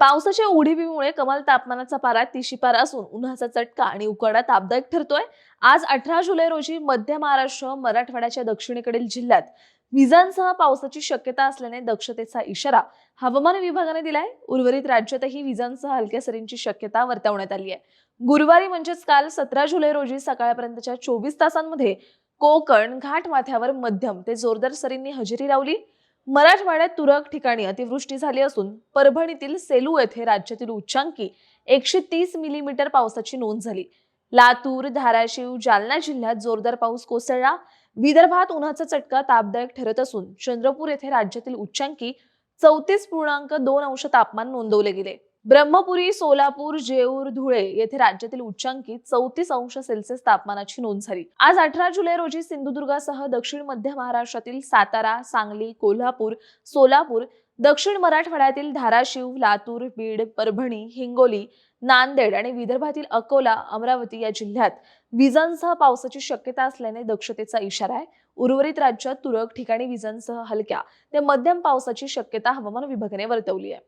पावसाच्या उडीवीमुळे कमाल तापमानाचा पारा तिशी पारा असून उन्हाचा चटका आणि उकाडा तापदायक ठरतोय. आज अठरा जुलै रोजी मध्य महाराष्ट्र मराठवाड्याच्या दक्षिणेकडील जिल्ह्यात विजांसह पावसाची शक्यता असल्याने दक्षतेचा इशारा हवामान विभागाने दिलाय. उर्वरित राज्यातही विजांसह हलक्या सरींची शक्यता वर्तवण्यात आली आहे. गुरुवारी म्हणजेच काल सतरा जुलै रोजी सकाळपर्यंतच्या चोवीस तासांमध्ये कोकण घाटमाथ्यावर मध्यम ते जोरदार सरींनी हजेरी लावली. मराठवाड्यात तुरळक ठिकाणी अतिवृष्टी झाली असून परभणीतील सेलू येथे राज्यातील उच्चांकी एकशे तीस मिलीमीटर पावसाची नोंद झाली. लातूर धाराशिव जालना जिल्ह्यात जोरदार पाऊस कोसळला. विदर्भात उन्हाचा चटका तापदायक ठरत असून चंद्रपूर येथे राज्यातील उच्चांकी चौतीस पूर्णांक दोन अंश तापमान नोंदवले गेले. ब्रह्मपुरी सोलापूर जेऊर धुळे येथे राज्यातील उच्चांकी चौतीस अंश सेल्सिअस तापमानाची नोंद झाली. आज अठरा जुलै रोजी सिंधुदुर्गासह दक्षिण मध्य महाराष्ट्रातील सातारा सांगली कोल्हापूर सोलापूर दक्षिण मराठवाड्यातील धाराशिव लातूर बीड परभणी हिंगोली नांदेड आणि विदर्भातील अकोला अमरावती या जिल्ह्यात विजांसह पावसाची शक्यता असल्याने दक्षतेचा इशारा आहे. उर्वरित राज्यात तुरळक ठिकाणी विजांसह हलक्या ते मध्यम पावसाची शक्यता हवामान विभागाने वर्तवली आहे.